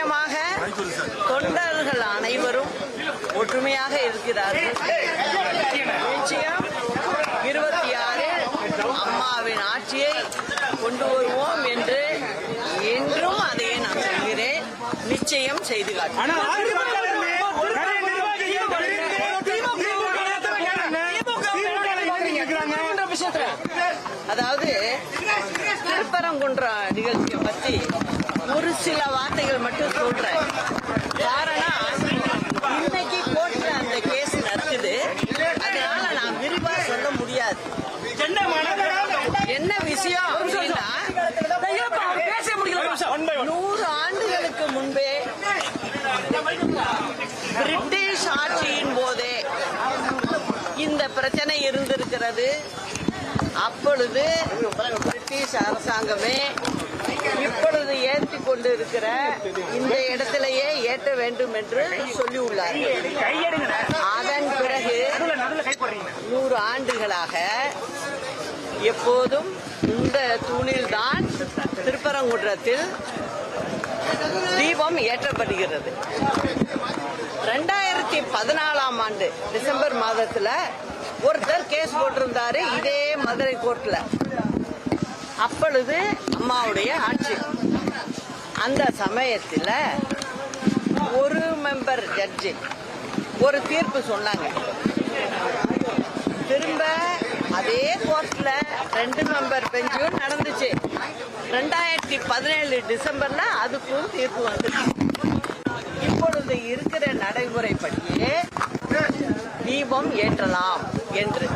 நிச்சயமாக தொண்டர்கள் அனைவரும் ஒற்றுமையாக இருக்கிறார்கள். நிச்சயம் இருபத்தி ஆறு அம்மாவின் ஆட்சியை கொண்டு வருவோம் என்று என்றும் அதையே நான் சொல்கிறேன். நிச்சயம் செய்து காட்டுவோம் அதாவது திருப்பரங்குன்ற நிகழ்ச்சியை பத்தி ஒரு சில வார்த்தைகள் மட்டும் சொல்றேன் காரணம் இன்னைக்கு கோர்ட்ல அந்த கேஸ் நடக்குது அதனால நான் விரிவா சொல்ல முடியாது என்ன விஷயம் அப்படின்னா நூறு ஆண்டுகளுக்கு முன்பே பிரிட்டிஷ் ஆட்சியின் போதே இந்த பிரச்சனை இருந்திருக்கிறது இப்பொழுது பிரிட்டிஷ் அரசாங்கமே இப்பொழுது ஏற்றி கொண்டு இருக்கிற இந்த இடத்திலேயே ஏற்ற வேண்டும் என்று சொல்லியுள்ளார் அதன் பிறகு நூறு ஆண்டுகளாக எப்போதும் இந்த தூணில்தான் திருப்பரங்குன்றத்தில் தீபம் ஏற்றப்படுகிறது. ரெண்டாயிரத்தி பதினாலாம் ஆண்டு டிசம்பர் மாதத்தில் ஒருத்தர் கேஸ் போட்டிருந்தாரு இதே மதுரை கோர்ட்ல. அப்பொழுது அம்மாவுடைய ஆட்சி. அந்த சமயத்தில் ஒரு மெம்பர் ஜட்ஜி ஒரு தீர்ப்பு சொன்னாங்க. திரும்ப அதே கோர்ட்ல ரெண்டு மெம்பர் பெஞ்சும் நடந்துச்சு. ரெண்டாயிரத்தி பதினேழு டிசம்பர்ல அதுக்கும் தீர்ப்பு வந்துச்சு. இப்பொழுது இருக்கிற நடைமுறைப்படியே தீபம் ஏற்றலாம். என்று.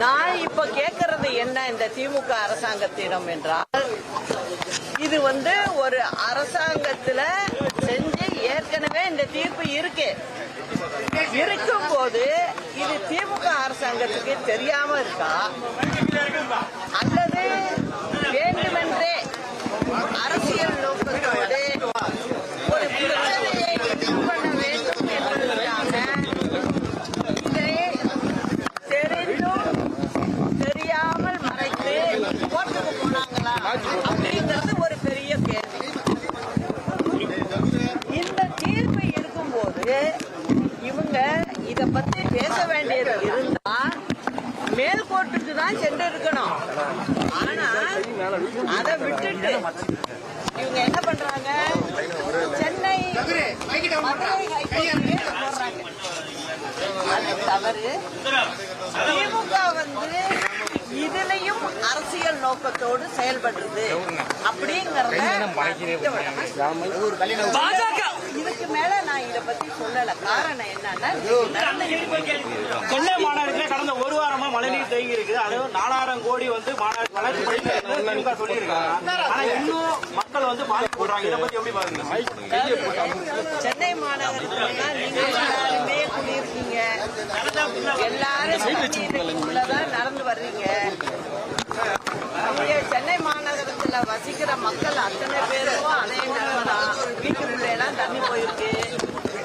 நான் இப்ப கேட்கறது என்ன இந்த திமுக அரசாங்கத்திடம் என்றால் இது வந்து ஒரு அரசாங்கத்துல செஞ்சு ஏற்கனவே இந்த தீர்ப்பு இருக்கு. இருக்கும் போது இது திமுக அரசாங்கத்துக்கு தெரியாம இருக்கா? அல்லது வேண்டுமென்றே அரசியல் நோக்கத்தோடு ஒரு பிரச்சனையை இது பண்ண வேண்டும் என்பதற்காக இதை தெரிந்தும் தெரியாமல் மறைத்து கோர்ட்டுக்கு போனாங்களா அப்படிங்கிறது ஒரு பெரிய கேள்வி இந்த தீர்ப்பு இருக்கும்போது இவங்க இத பத்தி பேச வேண்டியது இருந்தா மேல் கோர்ட்டுக்கு தான் சென்று இருக்கணும் ஆனா அதை விட்டுட்டு இவங்க என்ன பண்றாங்க சென்னை மதுரை ஹைகோர்ட்லயே போடுறாங்க அது தவறு திமுக வந்து இதுலயும் அரசியல் நோக்கத்தோடு செயல்படுறது அப்படிங்கறத இதுக்கு மேல நான் இத பத்தி சொல்லல காரணம் என்னன்னா கொள்ளை மாநகரத்தில் கடந்த ஒரு வாரமா மழைநீர் தேங்கி இருக்குது அது நாலாயிரம் கோடி வந்து மாநாடு வளர்ச்சி பணிகள் சொல்லியிருக்காங்க ஆனா இன்னும் மக்கள் வந்து பாதிக்கப்படுறாங்க இதை பத்தி எப்படி பாருங்க சென்னை மாநகரத்துல தான் நீங்க எல்லாருமே குடியிருக்கீங்க எல்லாரும் உள்ளதான் நடந்து வர்றீங்க. சென்னை மாநகரத்துல வசிக்கிற மக்கள் அத்தனை பேருக்கும் அதே நிலைமைதான். வீட்டுக்குள்ள எல்லாம் தண்ணி போயிருக்கு.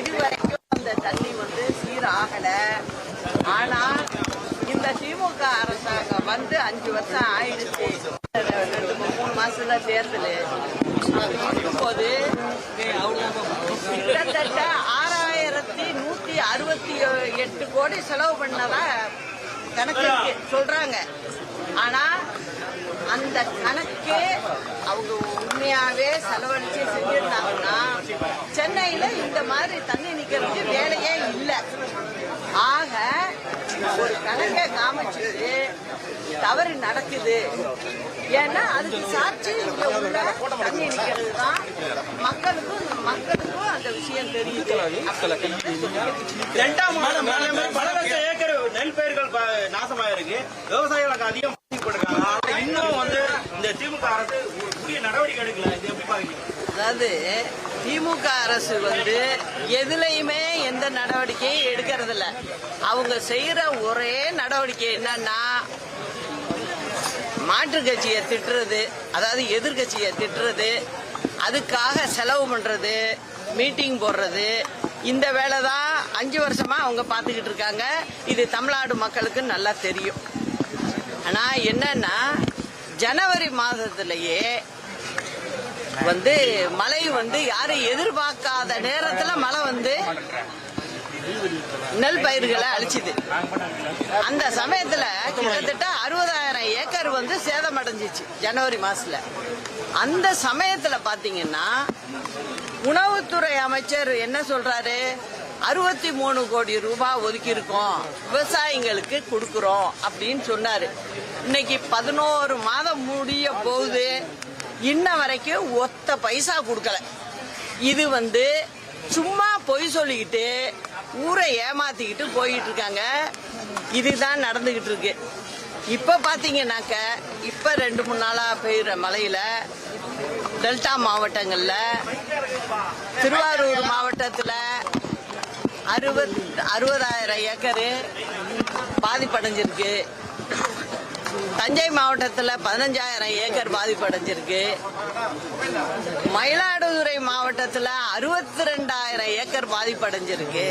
இதுவரைக்கும் அந்த தண்ணி வந்து சீராகல. ஆனா இந்த திமுக அரசாங்கம் வந்து அஞ்சு வருஷம் ஆயிடுச்சு. ரெண்டு மூணு மாசத்துல தேர்தல். இருக்கும்போது கிட்டத்தட்ட நூத்தி அறுபத்தி எட்டு கோடி செலவு பண்ணதா கணக்கு சொல்றாங்க. ஆனா அந்த கணக்கு அவங்க உண்மையாவே செலவழிச்சு செஞ்சிருந்தாங்கன்னா சென்னையில இந்த மாதிரி தண்ணி நிக்கிறதுக்கு வேலையே இல்லை. ஆக ஒரு கணக்கை காமிச்சிட்டு தவறு நடக்குது. ஏன்னா அதுக்கு சாட்சி இங்க உள்ள தண்ணி நிக்கிறது தான் மக்களுக்கும் மக்களுக்கும் அந்த விஷயம் தெரியுது. ரெண்டாம் பல லட்சம் ஏக்கர் நெல் பயிர்கள் நாசமாயிருக்கு. விவசாயிகளுக்கு அதிகம் பாதிக்கப்பட்டிருக்காங்க ஆனா இன்னும் வந்து இந்த திமுக அரசு ஒரு புதிய நடவடிக்கை எடுக்கல. இது எப்படி பாக்குறீங்க? அதாவது திமுக அரசு வந்து எதுலையுமே எந்த நடவடிக்கையும் எடுக்கிறது இல்ல அவங்க செய்யற ஒரே நடவடிக்கை என்னன்னா மாற்றுக் கட்சியை திட்டுறது அதாவது எதிர்கட்சியை திட்டுறது அதுக்காக செலவு பண்றது மீட்டிங் போடுறது இந்த வேலை தான் அஞ்சு வருஷமா அவங்க பார்த்துக்கிட்டு இருக்காங்க. இது தமிழ்நாடு மக்களுக்கு நல்லா தெரியும். ஆனா என்னன்னா ஜனவரி மாதத்திலேயே வந்து மழை வந்து யாரும் எதிர்பார்க்காத நேரத்துல மழை வந்து நெல் பயிர்களை அழிச்சுது. அந்த சமயத்துல கிட்டத்தட்ட அறுபதாயிரம் ஏக்கர் வந்து சேதமடைஞ்சிச்சு ஜனவரி மாசத்துல. அந்த சமயத்துல பாத்தீங்கன்னா உணவுத்துறை அமைச்சர் என்ன சொல்றாரு? அறுபத்தி மூணு கோடி ரூபாய் ஒதுக்கி இருக்கோம் விவசாயிங்களுக்கு கொடுக்குறோம் அப்படின்னு சொன்னாரு. இன்னைக்கு பதினோரு மாதம் முடிய போகுது. இன்ன வரைக்கும் ஒத்த பைசா கொடுக்கல. இது வந்து சும்மா பொய் சொல்லிக்கிட்டு ஊரை ஏமாத்திக்கிட்டு போயிட்டு இருக்காங்க இதுதான் நடந்துகிட்டு இருக்கு இப்ப பாத்தீங்கன்னாக்க இப்ப ரெண்டு மூணு நாளா பெய்யுற மழையில டெல்டா மாவட்டங்கள்ல திருவாரூர் மாவட்டத்துல அறுபத் அறுபதாயிரம் ஏக்கரு பாதிப்படைஞ்சிருக்கு. தஞ்சை மாவட்டத்தில் பதினஞ்சாயிரம் ஏக்கர் பாதிப்படைஞ்சிருக்கு. மயிலாடுதுறை மாவட்டத்தில் அறுபத்தி ரெண்டாயிரம் ஏக்கர் பாதிப்படைஞ்சிருக்கு.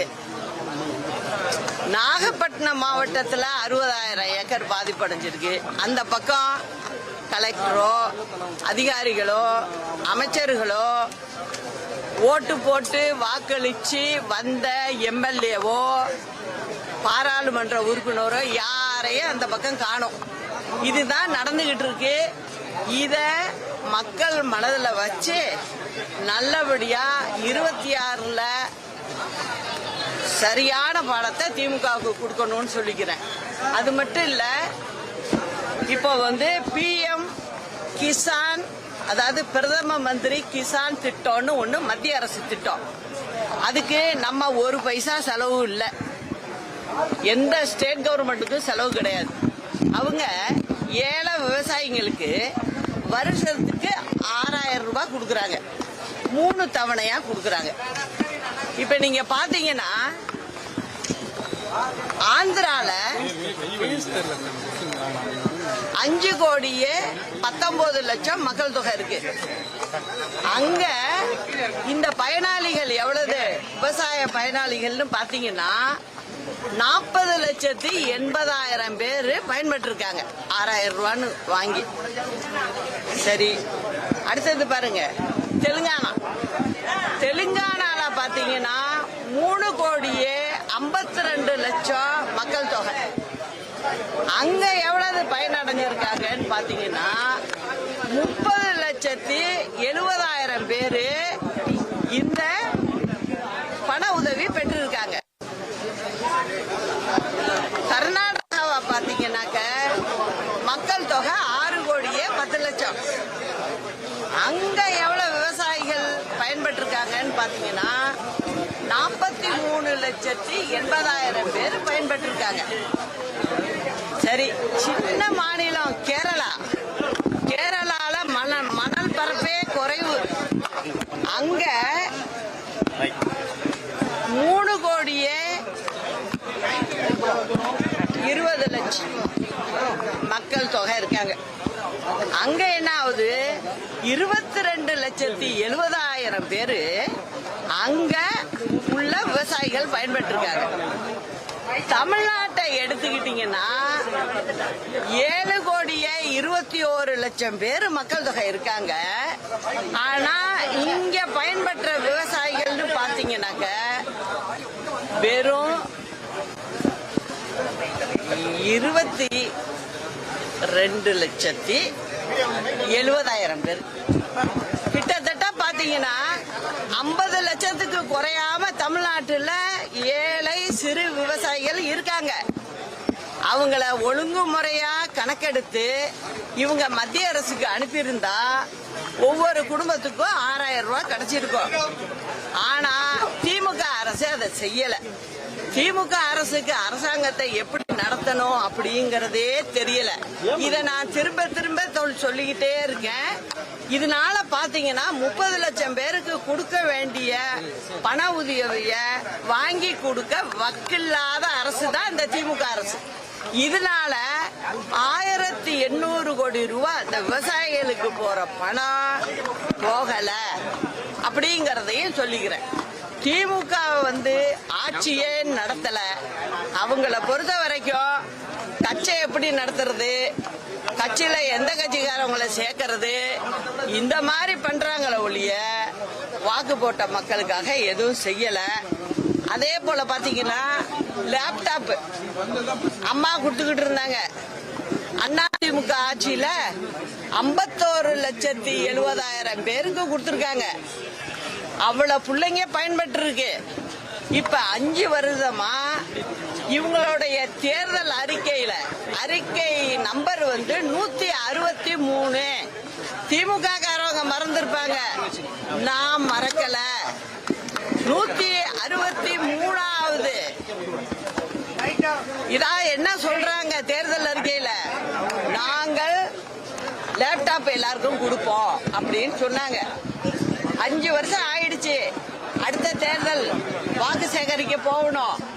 நாகப்பட்டினம் மாவட்டத்தில் அறுபதாயிரம் ஏக்கர் பாதிப்படைஞ்சிருக்கு. அந்த பக்கம் கலெக்டரோ அதிகாரிகளோ அமைச்சர்களோ ஓட்டு போட்டு வாக்களிச்சு வந்த எம்எல்ஏவோ பாராளுமன்ற உறுப்பினரோ யாரையும் அந்த பக்கம் காணும். இதுதான் நடந்துகிட்டு இருக்கு இத மக்கள் மனதில் வச்சு நல்லபடியா இருபத்தி ஆறுல சரியான பாடத்தை திமுகவுக்கு கொடுக்கணும்னு சொல்லிக்கிறேன். அது மட்டும் இல்ல இப்போ வந்து பிஎம் கிசான் அதாவது பிரதம மந்திரி கிசான் திட்டம்னு ஒண்ணு மத்திய அரசு திட்டம். அதுக்கு நம்ம ஒரு பைசா செலவு இல்லை. எந்த ஸ்டேட் கவர்மெண்ட்டுக்கும் செலவு கிடையாது. அவங்க ஏழை விவசாயிங்களுக்கு வருஷத்துக்கு ஆறாயிரம் ரூபாய் கொடுக்குறாங்க. மூணு தவணையா கொடுக்குறாங்க. இப்ப நீங்க பாத்தீங்கன்னா ஆந்திரால அஞ்சு கோடியே பத்தொன்பது லட்சம் மக்கள் தொகை இருக்கு. அங்க இந்த பயனாளிகள் எவ்வளவு? விவசாய பயனாளிகள்னு பாத்தீங்கன்னா நாற்பது லட்சத்தி எண்பதாயிரம் பேர் பயன்பெற்றிருக்காங்க. ஆறாயிரம் ரூபான்னு வாங்கி. சரி அடுத்தது பாருங்க. தெலுங்கானா. தெலுங்கானால பாத்தீங்கன்னா மூணு கோடியே ஐம்பத்தி ரெண்டு லட்சம் மக்கள் தொகை. அங்க எவ்வளவு பயனடைஞ்சிருக்காங்கன்னு பாத்தீங்கன்னா முப்பது லட்சத்தி எழுபதாயிரம் பேரு இந்த பண உதவி பெற்றிருக்காங்க கர்நாடகாவை பாத்தீங்கன்னாக்க மக்கள் தொகை ஆறு கோடியே பத்து லட்சம். அங்க எவ்வளவு விவசாயிகள் பயன்பெற்றிருக்காங்கன்னு பாத்தீங்கன்னா நாற்பத்தி மூணு லட்சத்தி எண்பதாயிரம் பேர் பயன்பெற்றிருக்காங்க. சரி சின்ன மாநிலம் கே கேரளால மணல் மணல் பரப்பே குறைவு அங்க மூணு கோடியே இருபது லட்சம் மக்கள் தொகை இருக்காங்க. அங்க என்ன ஆகுது இருபத்தி ரெண்டு லட்சத்தி எழுபதாயிரம் பேரு அங்க உள்ள விவசாயிகள் பயன்பெற்றிருக்காங்க. தமிழ்நாட்டை எடுத்துக்கிட்டீங்கன்னா ஏழு கோடியே இருபத்தி ஓரு லட்சம் பேர் மக்கள் தொகை இருக்காங்க. ஆனா இங்க பயன்பெற்ற விவசாயிகள்னு பாத்தீங்கன்னாக்க வெறும் இருபத்தி ரெண்டு லட்சத்தி எழுபதாயிரம் பேர். கிட்டத்தட்ட பாத்தீங்கன்னா ஐம்பது லட்சத்துக்கு குறையாம தமிழ்நாட்டுல ஏழை சிறு விவசாயிகள் இருக்காங்க. அவங்கள ஒழுங்குமுறையா கணக்கெடுத்து இவங்க மத்திய அரசுக்கு அனுப்பியிருந்தா ஒவ்வொரு குடும்பத்துக்கும் ஆறாயிரம் ரூபாய் கிடைச்சிருக்கும். ஆனா திமுக அரசு அதை செய்யல. திமுக அரசுக்கு அரசாங்கத்தை எப்படி நடத்தணும் அப்படிங்கறதே தெரியல. இத நான் திரும்ப திரும்ப சொல்லிக்கிட்டே இருக்கேன். இதனால பாத்தீங்கன்னா முப்பது லட்சம் பேருக்கு கொடுக்க வேண்டிய பண உதவிய வாங்கி கொடுக்க வக்கில்லாத அரசு தான் இந்த திமுக அரசு. இதனால ஆயிரத்தி எண்ணூறு கோடி ரூபாய் இந்த விவசாயிகளுக்கு போற பணம் போகல அப்படிங்கறதையும் சொல்லிக்கிறேன். திமுக வந்து ஆட்சியே நடத்தல. அவங்கள பொறுத்த வரைக்கும் கட்சியை எப்படி நடத்துறது? கட்சியில எந்த கட்சிக்காரவங்களை சேர்க்கறது? இந்த மாதிரி பண்றாங்களே ஒழிய வாக்கு போட்ட மக்களுக்காக எதுவும் செய்யல. அதே போல பாத்தீங்கன்னா லேப்டாப் அம்மா கொடுத்துக்கிட்டு இருந்தாங்க. அதிமுக ஆட்சியில ஐம்பத்தோரு லட்சத்தி எழுபதாயிரம் பேருக்கு கொடுத்துருக்காங்க. அவ்வளவு பிள்ளைங்க பயன்பட்டு இருக்கு இப்ப அஞ்சு வருஷமா இவங்களுடைய தேர்தல் அறிக்கையில அறிக்கை நம்பர் வந்து நூத்தி அறுபத்தி மூணு. திமுக காரவங்க மறந்துருப்பாங்க. நான் மறக்கல. நூத்தி அறுபத்தி மூணாவது. இதான் என்ன சொல்றாங்க தேர்தல் அறிக்கையில? நாங்கள் லேப்டாப் எல்லாருக்கும் கொடுப்போம் அப்படின்னு சொன்னாங்க. அஞ்சு வருஷம் ஆயிடுச்சு. அடுத்த தேர்தல் வாக்கு சேகரிக்க போகணும்.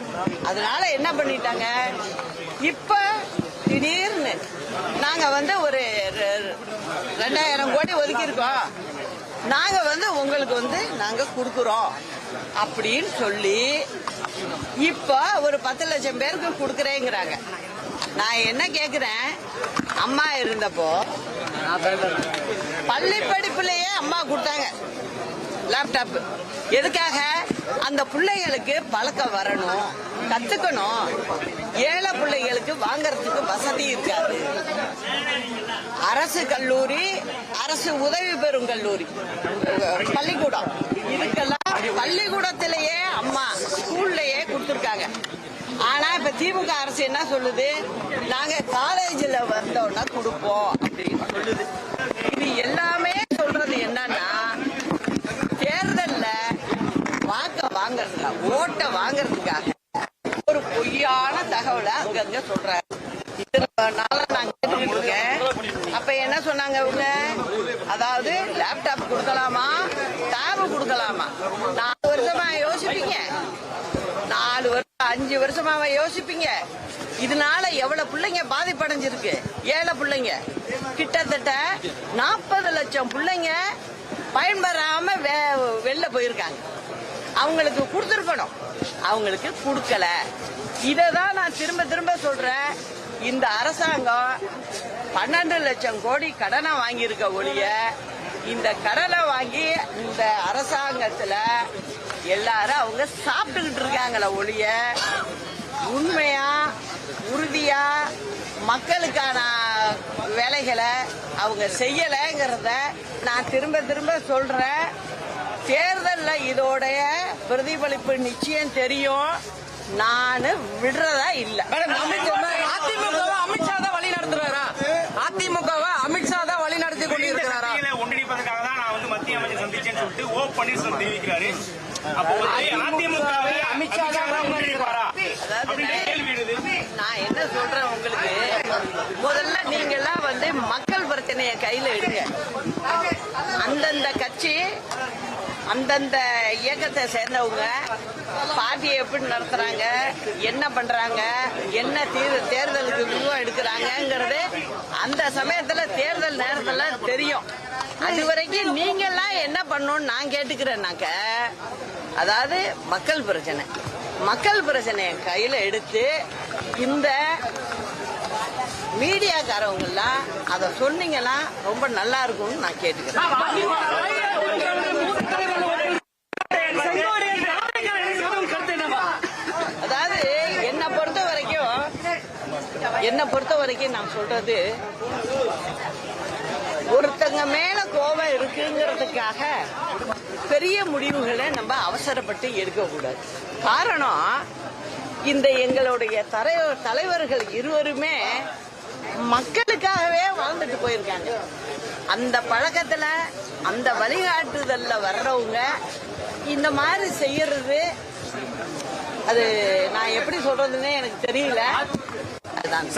அதனால என்ன பண்ணிட்டாங்க? இப்ப திடீர்னு நாங்க வந்து ஒரு ரெண்டாயிரம் கோடி ஒதுக்கி இருக்கோம் நாங்க வந்து உங்களுக்கு வந்து நாங்க கொடுக்குறோம் அப்படின்னு சொல்லி இப்ப ஒரு பத்து லட்சம் பேருக்கு கொடுக்குறேங்கிறாங்க. நான் என்ன கேக்குறேன்? அம்மா இருந்தப்போ பள்ளி படிப்புலயே அம்மா கொடுத்தாங்க. லேப்டாப் எதுக்காக? அந்த பிள்ளைகளுக்கு பழக்கம் வரணும் கத்துக்கணும். ஏழை பிள்ளைகளுக்கு வாங்கறதுக்கு வசதி இருக்காது. அரசு கல்லூரி அரசு உதவி பெறும் கல்லூரி. பள்ளிக்கூடம். இதுக்கெல்லாம் பள்ளிக்கூடத்திலேயே அம்மா ஸ்கூல்லயே கொடுத்துருக்காங்க. ஆனா இப்ப திமுக அரசு என்ன சொல்லுது? நாங்க காலேஜ்ல வந்தோம்னா கொடுப்போம் அப்படின்னு சொல்லுது. இது எல்லாமே சொல்றது என்னன்னா தேர்தல்ல வாக்க வாங்குறதுக்காக ஓட்டை வாங்குறதுக்காக ஒரு பொய்யான தகவலை அங்கங்க சொல்றாரு இதனால நான் கேட்டுக்கிட்டு இருக்கேன். அப்ப என்ன சொன்னாங்க அவங்க? அதாவது லேப்டாப் கொடுக்கலாமா டேப் கொடுக்கலாமா நாலு வருஷமா யோசிப்பீங்க நாலு வருஷம் அஞ்சு வருஷமாவா யோசிப்பீங்க? இதனால எவ்வளவு பிள்ளைங்க பாதிப்படைஞ்சிருக்கு? ஏழை பிள்ளைங்க. கிட்டத்தட்ட நாற்பது லட்சம் பிள்ளைங்க பயன்பெறாம வெளில போயிருக்காங்க. அவங்களுக்கு கொடுத்துருக்கணும். அவங்களுக்கு கொடுக்கல. இதை தான் நான் திரும்ப திரும்ப சொல்றேன். இந்த அரசாங்கம் பன்னெண்டு லட்சம் கோடி கடனை வாங்கியிருக்க ஒழிய இந்த கடனை வாங்கி இந்த அரசாங்கத்துல எல்லாரும் அவங்க சாப்பிட்டுக்கிட்டு இருக்காங்களே ஒழிய உண்மையா உறுதியா மக்களுக்கான வேலைகளை அவங்க செய்யலைங்கிறத நான் திரும்ப திரும்ப சொல்றேன். தேர்தல்ல இதோடைய பிரதிபலிப்பு நிச்சயம் தெரியும். நான் விடுறதா இல்ல. மேடம் அதிமுகவை அமித்ஷா தான் வழி நடத்துறாரா? அதிமுகவை அமித்ஷா தான் வழி நடத்தி கொண்டு இருக்கிறாரா சக்திகளை ஒன்றிணைப்பதற்காக தான் நான் வந்து மத்திய அமைச்சர் சந்திச்சேன்னு சொல்லிட்டு ஓ பன்னீர்செல்வம் தெரிவிக்கிறாரு. அப்போ வந்து அதிமுகவை அமித்ஷா தான் ஒன்றிணைப்பாரா அப்படின்ற கேள்வி எழுது நான் என்ன சொல்றேன் உங்களுக்கு முதல்ல நீங்க எல்லாம் வந்து மக்கள் பிரச்சனைய கையில எடுங்க அந்தந்த கட்சி அந்தந்த இயக்கத்தை சேர்ந்தவங்க பார்ட்டியை எப்படி நடத்துறாங்க என்ன பண்றாங்க என்ன தீர் தேர்தலுக்கு விரிவம் எடுக்கிறாங்கங்கிறது அந்த சமயத்துல தேர்தல் நேரத்துல தெரியும் அது வரைக்கும் நீங்க எல்லாம் என்ன பண்ணணும்னு நான் கேட்டுக்கிறேன்னாக்க அதாவது மக்கள் பிரச்சனை மக்கள் பிரச்சனையை கையில எடுத்து இந்த மீடியாக்காரவங்கெல்லாம் அதை சொன்னீங்கன்னா ரொம்ப நல்லா இருக்கும்னு நான் கேட்டுக்கிறேன் அதாவது என்னை பொறுத்த வரைக்கும் என்னை பொறுத்த வரைக்கும் நான் சொல்றது ஒருத்தங்க மேல கோபம் இருக்குங்கிறதுக்காக பெரிய முடிவுகளை நம்ம அவசரப்பட்டு எடுக்கக்கூடாது. காரணம் இந்த எங்களுடைய தலைவர் தலைவர்கள் இருவருமே மக்களுக்காகவே வாழ்ந்துட்டு போயிருக்காங்க. அந்த பழக்கத்துல அந்த வழிகாட்டுதல்ல வர்றவங்க இந்த மாதிரி செய்யறது அது நான் எப்படி சொல்றதுன்னே எனக்கு தெரியல. அதுதான்